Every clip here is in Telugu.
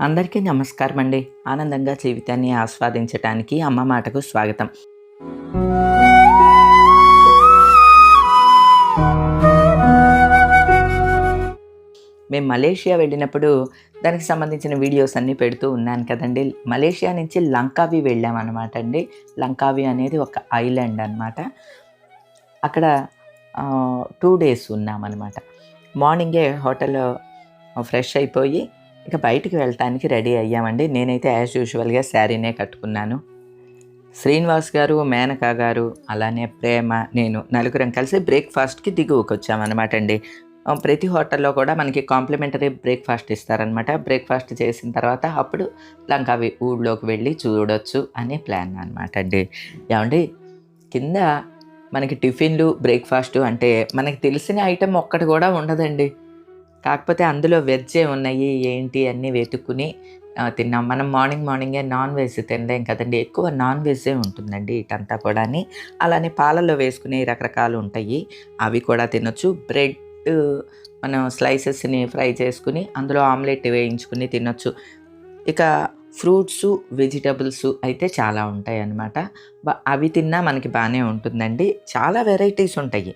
అందరికీ నమస్కారం అండి. ఆనందంగా జీవితాన్ని ఆస్వాదించటానికి అమ్మ మాటకు స్వాగతం. మేము మలేషియా వెళ్ళినప్పుడు దానికి సంబంధించిన వీడియోస్ అన్నీ పెడుతూ ఉన్నాను కదండి. మలేషియా నుంచి లంకావి వెళ్ళామన్నమాట అండి. లంకావి అనేది ఒక ఐలాండ్ అన్నమాట. అక్కడ టూ డేస్ ఉన్నామన్నమాట మార్నింగే హోటల్లో ఫ్రెష్ అయిపోయి ఇక బయటికి వెళ్ళటానికి రెడీ అయ్యామండి. నేనైతే యాజ్ యూజువల్గా శారీనే కట్టుకున్నాను. శ్రీనివాస్ గారు మేనకా గారు అలానే ప్రేమ నేను నలుగురం కలిసి బ్రేక్ఫాస్ట్కి దిగువకి వచ్చామన్నమాట అండి ప్రతి హోటల్లో కూడా మనకి కాంప్లిమెంటరీ బ్రేక్ఫాస్ట్ ఇస్తారనమాట బ్రేక్ఫాస్ట్ చేసిన తర్వాత అప్పుడు లంకావి ఊళ్ళోకి వెళ్ళి చూడొచ్చు అనే ప్లాన్ అనమాట అండి ఏమండి కింద మనకి టిఫిన్లు బ్రేక్ఫాస్ట్ అంటే మనకి తెలిసిన ఐటెం ఒక్కటి కూడా ఉండదండి. కాకపోతే అందులో వెజ్జే ఉన్నాయి ఏంటి అన్నీ వెతుక్కుని తిన్నాం. మనం మార్నింగ్ మార్నింగే నాన్ వెజ్ తినలేం కదండి. ఎక్కువ నాన్ వెజ్జే ఉంటుందండి ఇటంతా కూడా అలానే పాలల్లో వేసుకునే రకరకాలు ఉంటాయి. అవి కూడా తినొచ్చు. బ్రెడ్ మనం స్లైసెస్ని ఫ్రై చేసుకుని అందులో ఆమ్లెట్ వేయించుకుని తినొచ్చు. ఇక ఫ్రూట్స్ వెజిటబుల్స్ అయితే చాలా ఉంటాయి అన్నమాట అవి తిన్నా మనకి బాగానే ఉంటుందండి. చాలా వెరైటీస్ ఉంటాయి.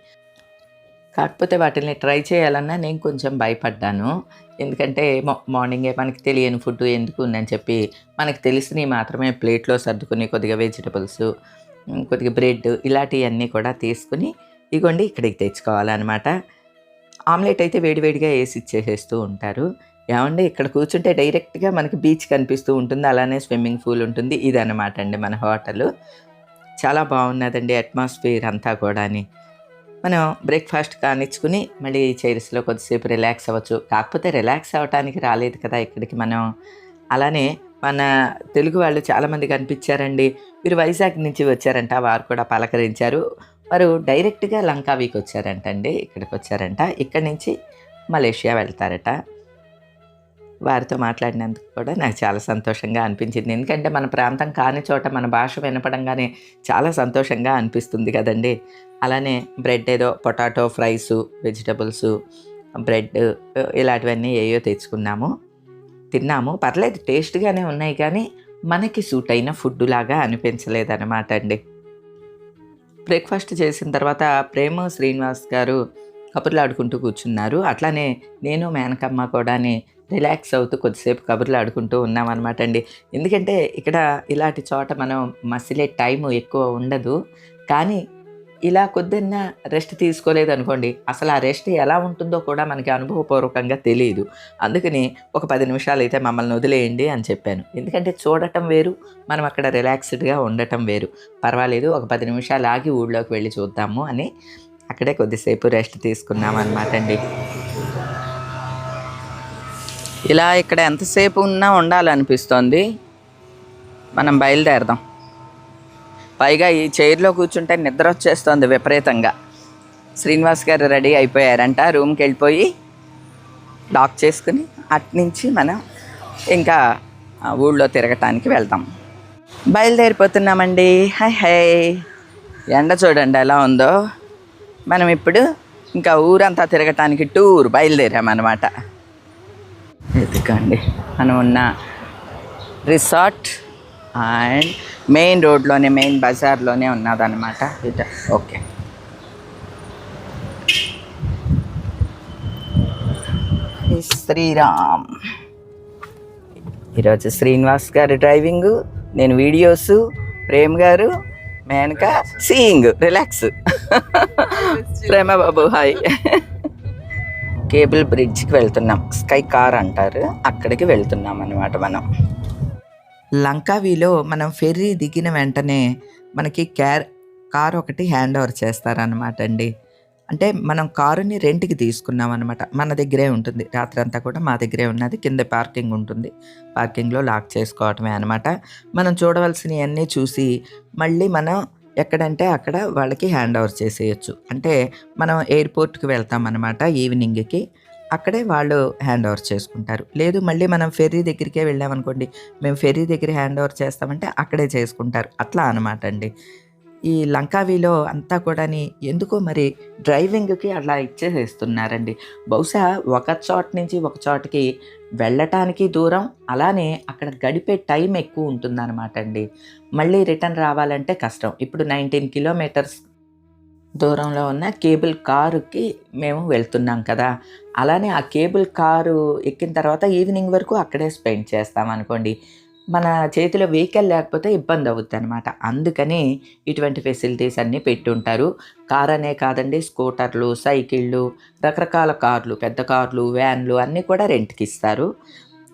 కాకపోతే వాటిని ట్రై చేయాలన్నా నేను కొంచెం భయపడ్డాను. ఎందుకంటే మార్నింగే మనకి తెలియని ఫుడ్ ఎందుకు ఉందని చెప్పి మనకు తెలిసినవి మాత్రమే ప్లేట్లో సర్దుకుని కొద్దిగా వెజిటబుల్స్ కొద్దిగా బ్రెడ్ ఇలాంటివన్నీ కూడా తీసుకుని ఇగోండి ఇక్కడికి తెచ్చుకోవాలన్నమాట. ఆమ్లెట్ అయితే వేడివేడిగా వేసి ఇచ్చేసేస్తూ ఉంటారు. ఏమండి ఇక్కడ కూర్చుంటే డైరెక్ట్గా మనకి బీచ్ కనిపిస్తూ ఉంటుంది అలానే స్విమ్మింగ్ పూల్ ఉంటుంది ఇదన్నమాట అండి మన హోటల్. చాలా బాగున్నదండి అట్మాస్ఫియర్ అంతా కూడాని. మనం బ్రేక్ఫాస్ట్ కానిచ్చుకుని మళ్ళీ చైర్స్లో కొద్దిసేపు రిలాక్స్ అవ్వచ్చు. కాకపోతే రిలాక్స్ అవ్వటానికి రాలేదు కదా ఇక్కడికి మనం. అలానే మన తెలుగు వాళ్ళు చాలామంది కనిపించారండి. వీరు వైజాగ్ నుంచి వచ్చారంట వారు కూడా పలకరించారు. వారు డైరెక్ట్గా లంకావీకి వచ్చారంట అండి ఇక్కడికి వచ్చారంట ఇక్కడి నుంచి మలేషియా వెళ్తారట. వారితో మాట్లాడినందుకు కూడా నాకు చాలా సంతోషంగా అనిపించింది. ఎందుకంటే మన ప్రాంతం కాని చోట మన భాష వినపడంగానే చాలా సంతోషంగా అనిపిస్తుంది కదండి. అలానే బ్రెడ్ ఏదో పొటాటో ఫ్రైస్ వెజిటబుల్స్ బ్రెడ్ ఇలాంటివన్నీ ఏయో తెచ్చుకున్నాము. తిన్నాము. పర్లేదు టేస్ట్గానే ఉన్నాయి కానీ మనకి సూట్ అయిన ఫుడ్ లాగా అనిపించలేదు అనమాట అండి. బ్రేక్ఫాస్ట్ చేసిన తర్వాత ప్రేమ శ్రీనివాస్ గారు కబుర్లాడుకుంటూ కూర్చున్నారు. అట్లానే నేను మేనకమ్మ కూడాని రిలాక్స్ అవుతూ కొద్దిసేపు కబుర్లు ఆడుకుంటూ ఉన్నామన్నమాట అండి. ఎందుకంటే ఇక్కడ ఇలాంటి చోట మనం మసిలే టైం ఎక్కువ ఉండదు. కానీ ఇలా కొద్దిన్న రెస్ట్ తీసుకోలేదు అనుకోండి అసలు ఆ రెస్ట్ ఎలా ఉంటుందో కూడా మనకి అనుభవపూర్వకంగా తెలియదు అందుకని ఒక పది నిమిషాలు అయితే మమ్మల్ని వదిలేయండి అని చెప్పాను. ఎందుకంటే చూడటం వేరు మనం అక్కడ రిలాక్స్డ్గా ఉండటం వేరు. పర్వాలేదు ఒక పది నిమిషాలు ఆగి ఊళ్ళోకి వెళ్ళి చూద్దాము అని అక్కడే కొద్దిసేపు రెస్ట్ తీసుకున్నాం అనమాట అండి. ఇలా ఇక్కడ ఎంతసేపు ఉన్నా ఉండాలనిపిస్తోంది. మనం బయలుదేరదాం. పైగా ఈ చైర్లో కూర్చుంటే నిద్ర వచ్చేస్తుంది విపరీతంగా. శ్రీనివాస్ గారు రెడీ అయిపోయారంట. రూమ్కి వెళ్ళిపోయి లాక్ చేసుకుని అట్నుంచి మనం ఇంకా ఊళ్ళో తిరగటానికి వెళ్తాం బయలుదేరిపోతున్నామండి. High high. ఎండ చూడండి ఎలా ఉందో. మనం ఇప్పుడు ఇంకా ఊరంతా తిరగటానికి టూర్ బయలుదేరామన్నమాట. ఎదుకండి మనం ఉన్న రిసార్ట్ అండ్ మెయిన్ రోడ్లోనే మెయిన్ బజార్లోనే ఉన్నదన్నమాట ఇట ఓకే. ఈ శ్రీరామ్. ఈరోజు శ్రీనివాస్ గారు డ్రైవింగ్ నేను videos Prem garu Menaka seeing relax ప్రేమ బాబు హాయ్ కేబుల్ బ్రిడ్జ్కి వెళ్తున్నాం. స్కై కార్ అంటారు. అక్కడికి వెళ్తున్నాం అనమాట మనం. లంకావీలో మనం ఫెర్రీ దిగిన వెంటనే మనకి క్యార్ కార్ ఒకటి హ్యాండ్ ఓవర్ చేస్తారనమాట అండి. అంటే మనం కారుని రెంట్కి తీసుకున్నాం అనమాట మన దగ్గరే ఉంటుంది. రాత్రి అంతా కూడా మా దగ్గరే ఉన్నది. కింద పార్కింగ్ ఉంటుంది. పార్కింగ్లో లాక్ చేసుకోవటమే అనమాట మనం చూడవలసినవన్నీ చూసి మళ్ళీ మనం ఎక్కడంటే అక్కడ వాళ్ళకి హ్యాండ్ ఓవర్ చేసేయచ్చు. అంటే మనం ఎయిర్పోర్ట్కి వెళ్తాం అనమాట ఈవినింగ్కి. అక్కడే వాళ్ళు హ్యాండ్ ఓవర్ చేసుకుంటారు. లేదు మళ్ళీ మనం ఫెర్రీ దగ్గరికే వెళ్ళామనుకోండి మేము ఫెర్రీ దగ్గర హ్యాండ్ ఓవర్ చేస్తామంటే అక్కడే చేసుకుంటారు. అట్లా అనమాట అండి. ఈ లంకావిలో అంతా కూడాని ఎందుకో మరి డ్రైవింగ్‌కి అలా ఇచ్చేసేస్తున్నారండి. బహుశా ఒక చోట నుంచి ఒక చోటకి వెళ్ళటానికి దూరం, అలానే అక్కడ గడిపే టైం ఎక్కువ ఉంటుందనమాట అండి. మళ్ళీ రిటర్న్ రావాలంటే కష్టం. ఇప్పుడు 19 కిలోమీటర్స్ దూరంలో ఉన్న కేబుల్ కారుకి మేము వెళ్తున్నాం కదా! అలానే ఆ కేబుల్ కారు ఎక్కిన తర్వాత ఈవినింగ్ వరకు అక్కడే స్పెండ్ చేస్తామనుకోండి. మన చేతిలో వెహికల్ లేకపోతే ఇబ్బంది అవుతుంది అనమాట అందుకని ఇటువంటి ఫెసిలిటీస్ అన్నీ పెట్టుంటారు. కార్ అనే కాదండి స్కూటర్లు, సైకిళ్ళు, రకరకాల కార్లు, పెద్ద కార్లు, వ్యాన్లు అన్నీ కూడా రెంట్కి ఇస్తారు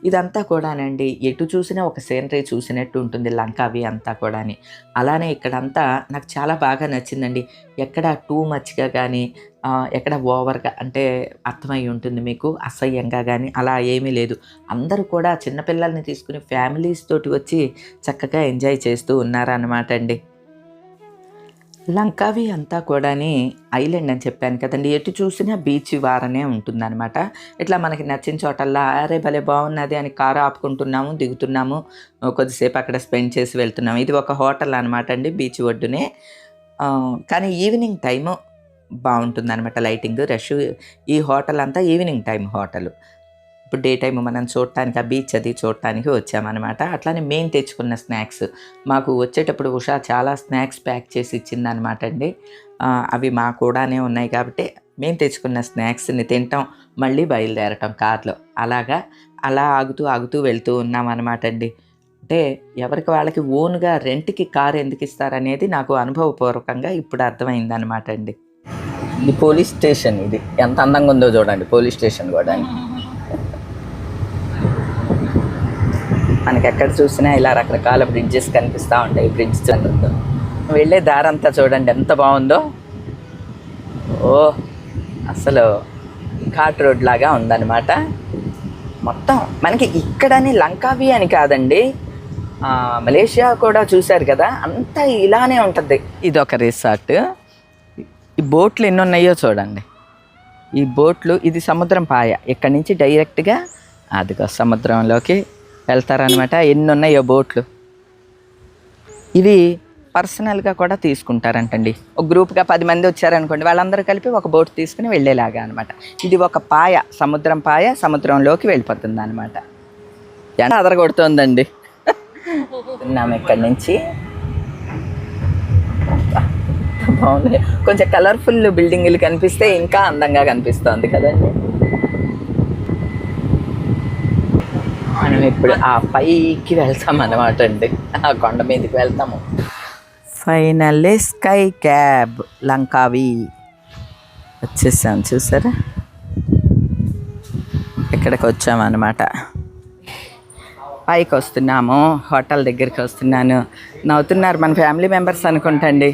ఇదంతా కూడానండి ఎటు చూసినా ఒక సీనరీ చూసినట్టు ఉంటుంది లంక అవి అంతా కూడాని. అలానే ఇక్కడంతా నాకు చాలా బాగా నచ్చిందండి. ఎక్కడ టూ మచ్‌గా కానీ ఎక్కడ ఓవర్‌గా అంటే అర్థమై ఉంటుంది మీకు. అసహ్యంగా కానీ అలా ఏమీ లేదు. అందరూ కూడా చిన్నపిల్లల్ని తీసుకుని ఫ్యామిలీస్ తోటి వచ్చి చక్కగా ఎంజాయ్ చేస్తూ ఉన్నారనమాట అండి. లంకావి అంతా కూడాని ఐలాండ్ అని చెప్పాను కదండి ఎటు చూసినా బీచ్ వారనే ఉంటుందనమాట. ఇట్లా మనకి నచ్చిన చోటల్లా అరే! భలే బాగున్నది అని కారు ఆపుకుంటున్నాము, దిగుతున్నాము. కొద్దిసేపు అక్కడ స్పెండ్ చేసి వెళ్తున్నాము. ఇది ఒక హోటల్ అనమాట అండి బీచ్ ఒడ్డునే. కానీ ఈవినింగ్ టైము బావుంటుందనమాట లైటింగ్. రష్ ఈ హోటల్ అంతా ఈవినింగ్ టైం హోటలు. ఇప్పుడు డే టైం మనం చూడటానికి ఆ బీచ్ అది చూడటానికి వచ్చామనమాట. అట్లానే మేము తెచ్చుకున్న స్నాక్స్. మాకు వచ్చేటప్పుడు ఉషా చాలా స్నాక్స్ ప్యాక్ చేసి ఇచ్చిందనమాట అండి. అవి మా కూడానే ఉన్నాయి కాబట్టి మేము తెచ్చుకున్న స్నాక్స్‌ని తింటాం మళ్ళీ బయలుదేరటం కార్‌లో. అలాగా అలా ఆగుతూ, ఆగుతూ వెళ్తూ ఉన్నామనమాట అండి. అంటే ఎవరికి వాళ్ళకి ఓన్‌గా రెంట్‌కి కారు ఎందుకిస్తారనేది నాకు అనుభవపూర్వకంగా ఇప్పుడు అర్థమైందనమాట అండి. ఇది పోలీస్ స్టేషన్ ఇది. ఎంత అందంగా ఉందో చూడండి పోలీస్ స్టేషన్ కూడా మనకి ఎక్కడ చూసినా ఇలా రకరకాల బ్రిడ్జెస్ కనిపిస్తా ఉంటాయి. బ్రిడ్జ్ చంద్రుతో. వెళ్ళే దారంతా చూడండి ఎంత బాగుందో ఓ అసలు ఘాట్ రోడ్ లాగా ఉందన్నమాట మొత్తం మనకి ఇక్కడని లంకావి అని కాదండి. మలేషియా కూడా చూశారు కదా! అంతా ఇలానే ఉంటది. ఇదొక రిసార్ట్. ఈ బోట్లు ఎన్ని ఉన్నాయో చూడండి. ఈ బోట్లు ఇది సముద్రం పాయ. ఇక్కడి నుంచి డైరెక్ట్‌గా అదిగో సముద్రంలోకి వెళ్తారనమాట. ఎన్ని ఉన్నాయో బోట్లు. ఇవి పర్సనల్‌గా కూడా తీసుకుంటారంటండి. ఒక గ్రూప్‌గా పది మంది వచ్చారనుకోండి వాళ్ళందరూ కలిపి ఒక బోట్ తీసుకుని వెళ్ళేలాగా అనమాట. ఇది ఒక పాయ. సముద్రం పాయ సముద్రంలోకి వెళ్ళిపోతుందనమాట. ఎండ అదరగొడుతోందండి. ఉన్నాము ఇక్కడి నుంచి. బాగున్నాయి కొంచెం కలర్‌ఫుల్ బిల్డింగులు కనిపిస్తే ఇంకా అందంగా కనిపిస్తోంది కదండి మనం ఇప్పుడు ఆ పైకి వెళ్తామనమాట అండి. ఆ కొండ మీదకి వెళ్తాము. Finally sky cab Langkawi. వచ్చేసాం చూసారా? ఇక్కడికి వచ్చామన్నమాట పైకి వస్తున్నాము హోటల్ దగ్గరికి వస్తున్నాను. నవ్వుతున్నారు మన ఫ్యామిలీ మెంబర్స్ అనుకుంటా అండి.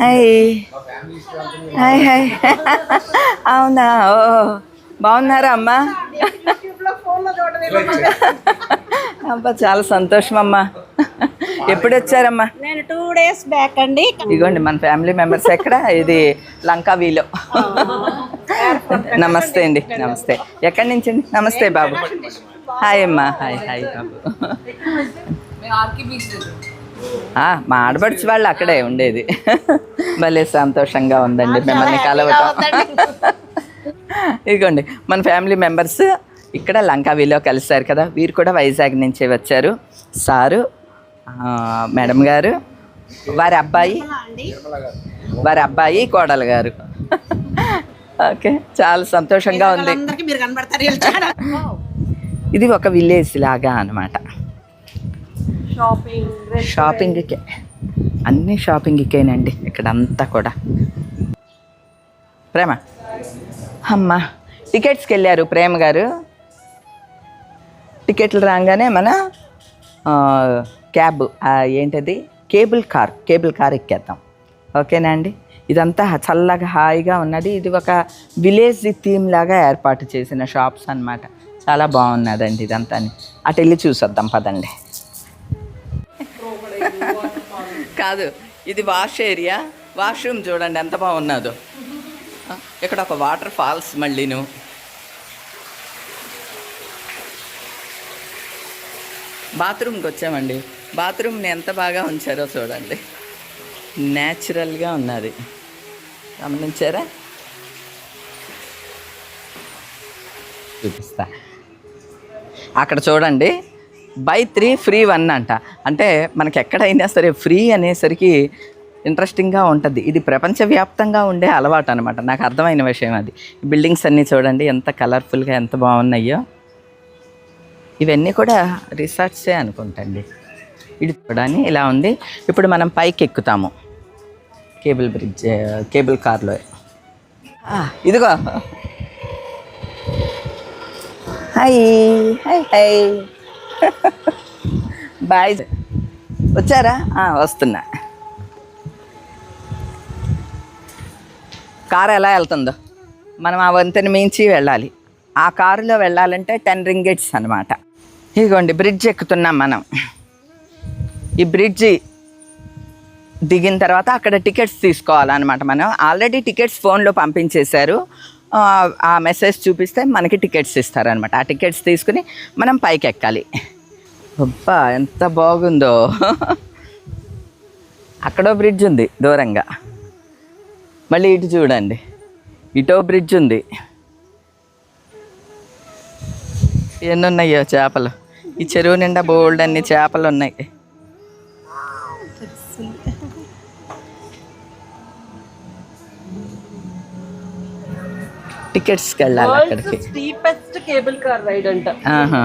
హాయ్. Hi hi. అవునా? ఓహ్! బాగున్నారా అమ్మా? అబ్బా! చాలా సంతోషం అమ్మా. ఎప్పుడొచ్చారమ్మా? నేను టూ డేస్ బ్యాక్ అండి ఇదిగోండి మన ఫ్యామిలీ మెంబర్స్ ఎక్కడ? ఇది లంకావీలో. నమస్తే అండి. నమస్తే. ఎక్కడి నుంచి అండి? నమస్తే బాబు. హాయ్ అమ్మా. హాయ్ హాయ్ బాబు. మా ఆడపడుచు వాళ్ళు అక్కడే ఉండేది. భలే సంతోషంగా ఉందండి మిమ్మల్ని కలవటం. ఇదిగోండి మన ఫ్యామిలీ మెంబర్స్ ఇక్కడ లంకావీలో కలిశారు కదా వీరు కూడా వైజాగ్ నుంచి వచ్చారు సారు మేడం గారు వారి అబ్బాయి వారి అబ్బాయి కోడలు గారు ఓకే చాలా సంతోషంగా ఉంది. ఇది ఒక విలేజ్ లాగా అనమాట షాపింగ్ షాపింగ్కి అన్ని షాపింగ్కేనండి ఇక్కడ అంతా కూడా. ప్రేమ. అమ్మ టికెట్స్కి వెళ్ళారు ప్రేమ గారు. టికెట్లు రాగానే మన క్యాబ్ ఏంటది? కేబుల్ కార్ కేబుల్ కార్ ఎక్కేద్దాం. ఓకేనా అండి? ఇదంతా చల్లగా హాయిగా ఉన్నది. ఇది ఒక విలేజ్ థీమ్ లాగా ఏర్పాటు చేసిన షాప్స్ అన్నమాట. చాలా బాగున్నదండి ఇదంతా అటు వెళ్ళి చూసొద్దాం పదండి. కాదు. ఇది వాష్ ఏరియా. వాష్రూమ్ చూడండి ఎంత బాగున్నదో. ఇక్కడ ఒక వాటర్ ఫాల్స్ మళ్ళీను. బాత్రూమ్కి వచ్చామండి. బాత్రూమ్ని ఎంత బాగా ఉంచారో చూడండి. న్యాచురల్గా ఉన్నది. గమనించారా? చూపిస్తా. అక్కడ చూడండి. బై త్రీ ఫ్రీ వన్ అంట. అంటే మనకి ఎక్కడైనా సరే ఫ్రీ అనేసరికి ఇంట్రెస్టింగ్గా ఉంటుంది. ఇది ప్రపంచవ్యాప్తంగా ఉండే అలవాటు అనమాట నాకు అర్థమైన విషయం అది. బిల్డింగ్స్ అన్నీ చూడండి ఎంత కలర్ఫుల్గా ఎంత బాగున్నాయో. ఇవన్నీ కూడా రిసార్ట్సే అనుకుంటండి. ఇది చూడని ఇలా ఉంది. ఇప్పుడు మనం పైకి ఎక్కుతాము. కేబుల్ బ్రిడ్జ్ కేబుల్ కార్లో. ఇదిగో. హాయ్. Hi hi. బాయ్. వచ్చారా? వస్తున్నా. కారు ఎలా వెళ్తుందో? మనం ఆ వంతెన మించి వెళ్ళాలి. ఆ కారులో వెళ్ళాలంటే టెన్ రింగెట్స్ అనమాట ఇదిగోండి బ్రిడ్జ్ ఎక్కుతున్నాం మనం. ఈ బ్రిడ్జి దిగిన తర్వాత అక్కడ టికెట్స్ తీసుకోవాలన్నమాట మనం. ఆల్రెడీ టికెట్స్ ఫోన్లో పంపించేశారు. ఆ, మెసేజ్ చూపిస్తే మనకి టికెట్స్ ఇస్తారనమాట ఆ టికెట్స్ తీసుకుని మనం పైకి ఎక్కాలి అబ్బా ఎంత బాగుందో. అక్కడో బ్రిడ్జ్ ఉంది దూరంగా. మళ్ళీ ఇటు చూడండి. ఇటో బ్రిడ్జ్ ఉంది. ఎన్నున్నాయో చేపలు? ఈ చెరువు నిండా బోల్డ్ అన్ని చేపలు ఉన్నాయి టికెట్స్కి వెళ్ళాలి అక్కడికి. స్టీపెస్ట్ కేబుల్ కార్ రైడ్ అంట. ఆహా.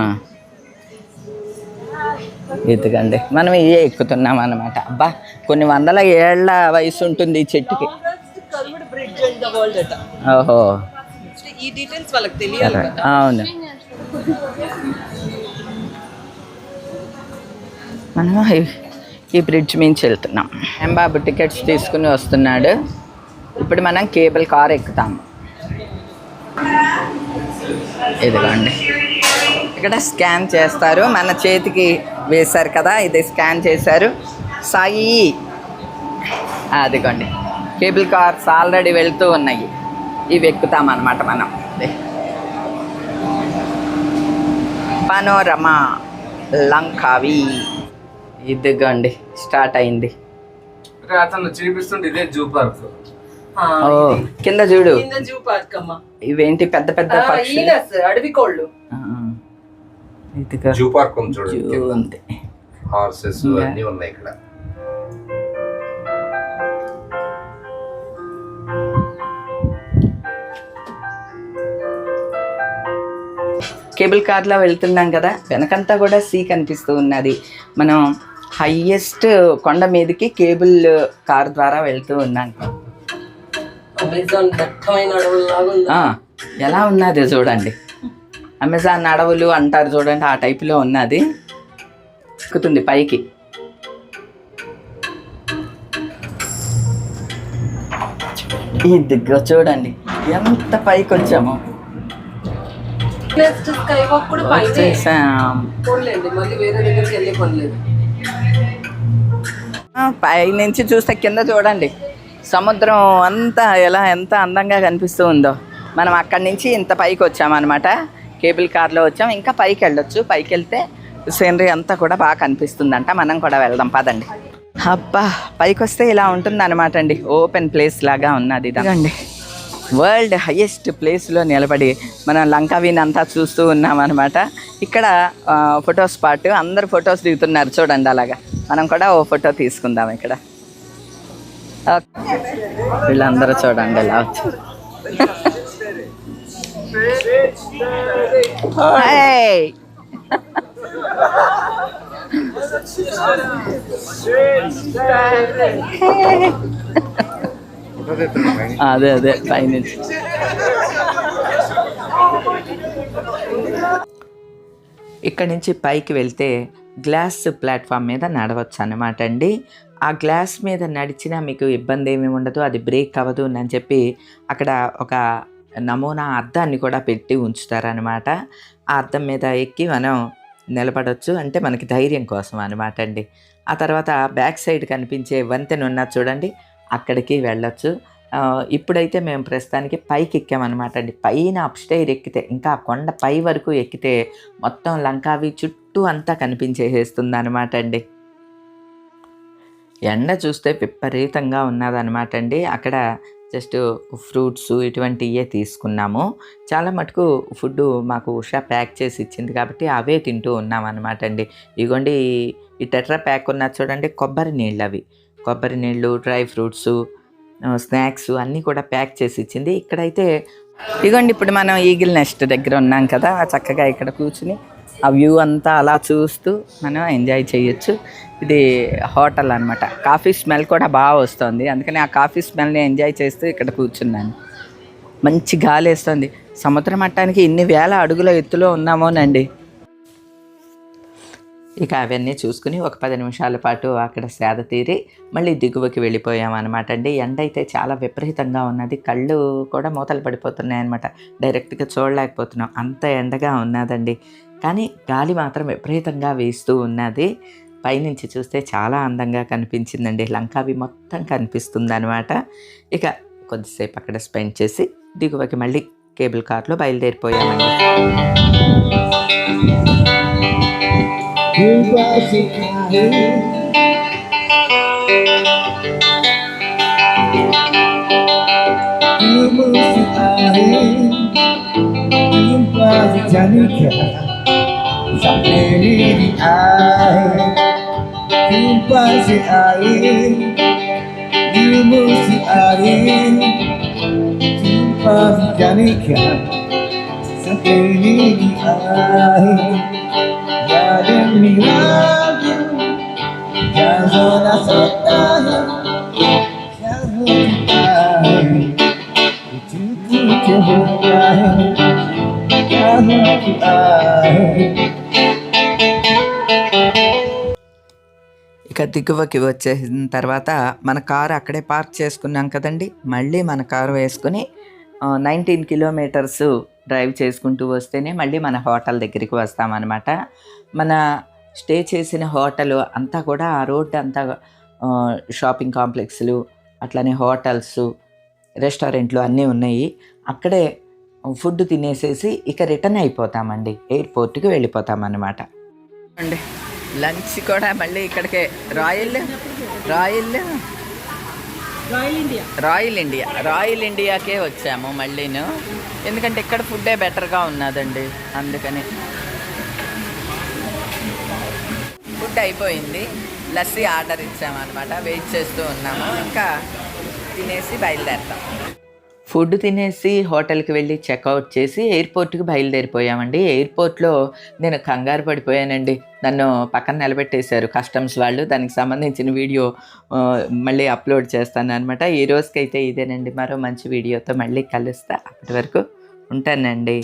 ఇదిగండి మనం ఇవే ఎక్కుతున్నాం అనమాట అబ్బా కొన్ని వందల ఏళ్ళ వయసు ఉంటుంది ఈ చెట్టుకి. ఓహో. ఈ డీటెయిల్స్ వాళ్ళకి తెలియాలి అవును. మనం ఈ- బ్రిడ్జ్ మించి వెళ్తున్నాం. బాబు టికెట్స్ తీసుకుని వస్తున్నాడు. ఇప్పుడు మనం కేబుల్ కార్ ఎక్కుతాము ఇదిగోండి ఇక్కడ స్కాన్ చేస్తారు. మన చేతికి వేశారు కదా ఇది స్కాన్ చేశారు. సాయి. అదిగోండి. కేబుల్ కార్స్ ఆల్రెడీ వెళ్తూ ఉన్నాయి. ఇవి ఎక్కుతాం అన్నమాట మనం పనోరమా లంకావి. ఇదిగోండి స్టార్ట్ అయింది. అతను చూపిస్తుంటే ఇదే జూ పార్క్. కింద చూడు. కింద జూ పార్క్ అమ్మా. ఇవేంటి పెద్ద పెద్ద ఈనస్ అడవి కోళ్ళు. జూ పార్క్ ఉంది హార్సెస్. అన్నీ ఉన్నాయి ఇక్కడ. కేబుల్ కార్లో వెళ్తున్నాం కదా వెనకంతా కూడా సీ కనిపిస్తూ ఉన్నది. మనం హయ్యెస్ట్ కొండ మీదకి కేబుల్ కార్ ద్వారా వెళ్తూ ఉన్నాం. ఎలా ఉన్నది చూడండి. అమెజాన్ అడవులు అంటారు చూడండి ఆ టైపులో ఉన్నది. ఎక్కుతుంది పైకి. ఇదిగో చూడండి ఎంత పైకి వచ్చామో ఆ, పైనుంచి చూస్తే కింద చూడండి. సముద్రం అంతా ఎలా ఎంత అందంగా కనిపిస్తూ ఉందో. మనం అక్కడి నుంచి ఇంత పైకి వచ్చామన్నమాట. కేబుల్ కార్లో వచ్చాం. ఇంకా పైకి వెళ్ళొచ్చు. పైకి వెళ్తే సీనరీ అంతా కూడా బాగా కనిపిస్తుందంట. మనం కూడా వెళ్దాం. పదండి. అబ్బా పైకి వస్తే ఇలా ఉంటుంది అనమాట అండి. ఓపెన్ ప్లేస్ లాగా ఉన్నది ఇదండి వరల్డ్ హైయెస్ట్ ప్లేస్లో నిలబడి మనం లంకావీని అంతా చూస్తూ ఉన్నాం అనమాట ఇక్కడ ఫోటో స్పాట్ అందరు ఫొటోస్ దిగుతున్నారు చూడండి అలాగా. మనం కూడా ఓ ఫోటో తీసుకుందాం ఇక్కడ. వీళ్ళందరూ చూడండి ఎలా అదే అదే పైనుంచి ఇక్కడ నుంచి పైకి వెళ్తే గ్లాస్ ప్లాట్ఫామ్ మీద నడవచ్చు అనమాట అండి. ఆ గ్లాస్ మీద నడిచినా మీకు ఇబ్బంది ఏమీ ఉండదు అది బ్రేక్ అవ్వదు అని చెప్పి అక్కడ ఒక నమూనా అద్దాన్ని కూడా పెట్టి ఉంచుతారనమాట ఆ అద్దం మీద ఎక్కి మనం నిలబడవచ్చు అంటే మనకి ధైర్యం కోసం అనమాట అండి. ఆ తర్వాత బ్యాక్ సైడ్ కనిపించే వంతెన ఉన్నది చూడండి అక్కడికి వెళ్ళొచ్చు. ఇప్పుడైతే మేము ప్రస్తుతానికి పైకి ఎక్కామన్నమాట అండి. పైన అప్స్టైర్ ఎక్కితే ఇంకా కొండ పై వరకు ఎక్కితే మొత్తం లంకావి చుట్టూ అంతా కనిపించేసేస్తుంది అనమాట అండి. ఎండ చూస్తే విపరీతంగా ఉన్నదనమాట అండి. అక్కడ జస్ట్ ఫ్రూట్స్ ఇటువంటివే తీసుకున్నాము. చాలా మటుకు ఫుడ్ మాకు ఉషా ప్యాక్ చేసి ఇచ్చింది కాబట్టి అవే తింటూ ఉన్నాం అనమాట అండి. ఇగోండి ఈ- ఈ టెట్రా ప్యాక్ ఉన్న చూడండి కొబ్బరి నీళ్ళు అవి కొబ్బరి నీళ్ళు డ్రై ఫ్రూట్స్ స్నాక్స్ అన్నీ కూడా ప్యాక్ చేసి ఇచ్చింది. ఇక్కడైతే ఇగోండి ఇప్పుడు మనం ఈగిల్ నెస్ట్ దగ్గర ఉన్నాం కదా చక్కగా ఇక్కడ కూర్చుని ఆ వ్యూ అంతా అలా చూస్తూ మనం ఎంజాయ్ చేయొచ్చు. ఇది హోటల్ అనమాట కాఫీ స్మెల్ కూడా బాగా వస్తుంది. అందుకని ఆ కాఫీ స్మెల్ని ఎంజాయ్ చేస్తూ ఇక్కడ కూర్చున్నాను. మంచి గాలి వేస్తుంది. సముద్ర మట్టానికి ఇన్ని వేల అడుగుల ఎత్తులో ఉన్నామోనండి. ఇక అవన్నీ చూసుకుని ఒక పది నిమిషాల పాటు అక్కడ సేద తీరి మళ్ళీ దిగువకి వెళ్ళిపోయాం అనమాట అండి. ఎండ అయితే చాలా విపరీతంగా ఉన్నది. కళ్ళు కూడా మూతలు పడిపోతున్నాయి అనమాట డైరెక్ట్గా చూడలేకపోతున్నాం. అంత ఎండగా ఉన్నదండి. కానీ గాలి మాత్రం విపరీతంగా వేస్తూ ఉన్నది. పైనుంచి చూస్తే చాలా అందంగా కనిపించిందండి. లంకావి మొత్తం కనిపిస్తుంది అనమాట ఇక కొద్దిసేపు అక్కడ స్పెండ్ చేసి దిగువకి మళ్ళీ కేబుల్ కార్లో బయలుదేరిపోయామండి. Sampai air. Simpan si air Ilmu si air. Simpan si janika Sampai di air. Jadi miragu Yang zona sotahi Yang hutahi Cukup cukup Yang hutahi దిగువకి వచ్చేసిన తర్వాత మన కారు అక్కడే పార్క్ చేసుకున్నాం కదండి. మళ్ళీ మన కారు వేసుకుని నైన్టీన్ కిలోమీటర్స్ డ్రైవ్ చేసుకుంటూ వస్తేనే మళ్ళీ మన హోటల్ దగ్గరికి వస్తామన్నమాట. మన స్టే చేసిన హోటల్ అంతా కూడా ఆ రోడ్డు అంతా షాపింగ్ కాంప్లెక్స్లు అట్లానే హోటల్స్ రెస్టారెంట్లు అన్నీ ఉన్నాయి. అక్కడే ఫుడ్ తినేసేసి ఇక రిటర్న్ అయిపోతామండి. ఎయిర్పోర్ట్కి వెళ్ళిపోతామన్నమాట. అండి. లంచ్ కూడా మళ్ళీ ఇక్కడికే. Royal Royal Royal India. Royal India. Royal ఇండియాకే వచ్చాము మళ్ళీను. ఎందుకంటే ఇక్కడ ఫుడ్డే బెటర్గా ఉన్నదండి. అందుకని. ఫుడ్ అయిపోయింది. లస్సీ ఆర్డర్ ఇచ్చామన్నమాట. వెయిట్ చేస్తూ ఉన్నాము. ఇంకా తినేసి బయలుదేరతాం. ఫుడ్ తినేసి హోటల్కి వెళ్ళి చెక్అవుట్ చేసి ఎయిర్పోర్ట్కి బయలుదేరిపోయామండి. ఎయిర్పోర్ట్లో నేను కంగారు పడిపోయానండి. నన్ను పక్కన నిలబెట్టేశారు కస్టమ్స్ వాళ్ళు. దానికి సంబంధించిన వీడియో మళ్ళీ అప్లోడ్ చేస్తాను అనమాట ఈ రోజుకైతే ఇదేనండి. మరో మంచి వీడియోతో మళ్ళీ కలుస్తా. అప్పటి వరకు ఉంటానండి.